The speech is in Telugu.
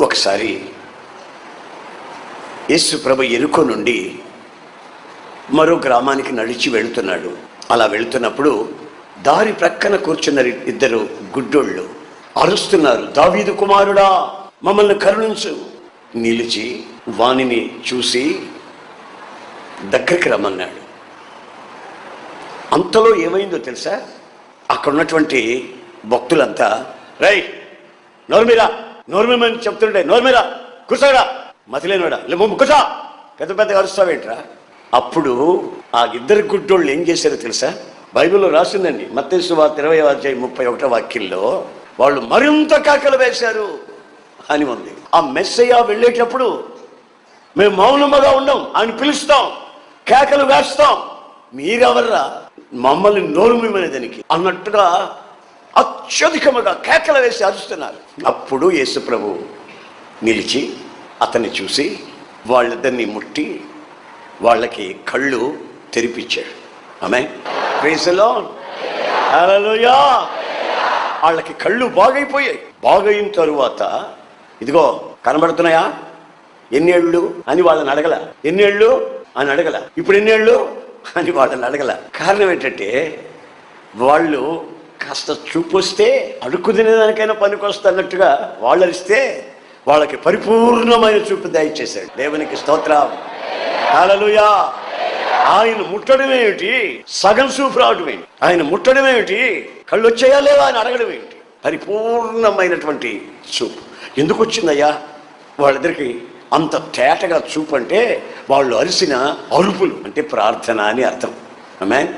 ఒకసారి యేసు ప్రభు ఎరుకో నుండి మరో గ్రామానికి నడిచి వెళుతున్నాడు. అలా వెళుతున్నప్పుడు దారి ప్రక్కన కూర్చున్న ఇద్దరు గుడ్డోళ్ళు అరుస్తున్నారు దావీదు కుమారుడా మమ్మల్ని కరుణించు. నిలిచి వానిని చూసి దగ్గరికి రమ్మన్నాడు. అంతలో ఏమైందో తెలుసా? అక్కడ ఉన్నటువంటి భక్తులంతా రై నోర్మిరా నోర్మేమని చెప్తుండే నోర్మిరా కూర్చోడా మతిలేనివాడా? లే కూర్చో. పెద్ద పెద్దగా అరుస్తావేంట్రా? అప్పుడు ఆ ఇద్దరు గుడ్డోళ్ళు ఏం చేశారో తెలుసా? బైబిల్లో రాసిందండి మత్తేసు వార్త ఇరవై అధ్యాయ ముప్పై ఒకటో వాక్యంలో వాళ్ళు మరింత కాకలు వేశారు అని ఉంది. ఆ మెస్సయ్య వెళ్ళేటప్పుడు మేము మౌనముగా ఉండం ఆయన పిలుస్తాం కేకలు వేస్తాం. మీరెవర్రా? మమ్మల్ని నోరుమనే దానికి అన్నట్టుగా అత్యధికముగా కేకలు వేసి అరుస్తున్నారు. అప్పుడు యేసు ప్రభు నిలిచి అతన్ని చూసి వాళ్ళిద్దరిని ముట్టి వాళ్ళకి కళ్ళు తెరిపించాడు. ఆమె ప్రేసలో వాళ్ళకి కళ్ళు బాగైపోయాయి. బాగైన తరువాత ఇదిగో కనబడుతున్నాయా? ఎన్నేళ్ళు అని వాళ్ళని అడగల. ఎన్నేళ్ళు అని అడగల. ఇప్పుడు ఎన్నేళ్ళు అని వాళ్ళని అడగల. కారణం ఏంటంటే వాళ్ళు కాస్త చూపు వస్తే అడుక్కు తినేదానికైనా పనికొస్తున్నట్టుగా వాళ్ళు అరిస్తే వాళ్ళకి పరిపూర్ణమైన చూపు దయచేశాడు. దేవునికి స్తోత్రం. హల్లెలూయా. ఆయన ముట్టడం ఏమిటి? సగం చూపు రావడం ఏమిటి? ఆయన ముట్టడం ఏమిటి? కళ్ళు వచ్చాయా లేవా అని అడగడం ఏమిటి? పరిపూర్ణమైనటువంటి చూపు. ఎందుకు వచ్చిందయ్యా? వాళ్ళిద్దరికి అంత తేటగా చూపు అంటే వాళ్ళు అరిసిన అరుపులు అంటే ప్రార్థన అని అర్థం. ఆమె